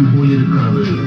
bolha de cabelo.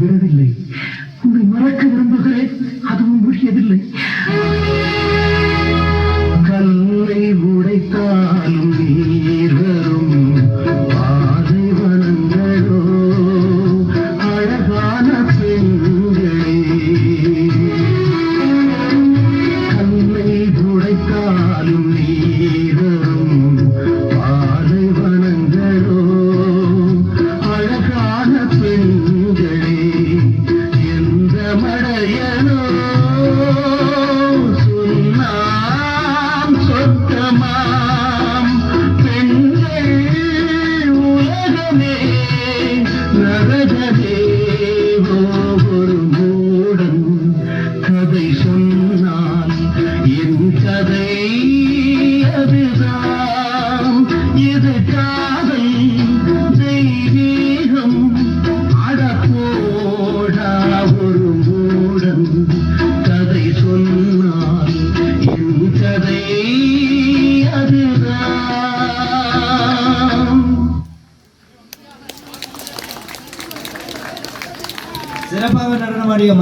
விடுவதில்லை நரகதேவோ ஒரு மூடன் கதை சொன்ன María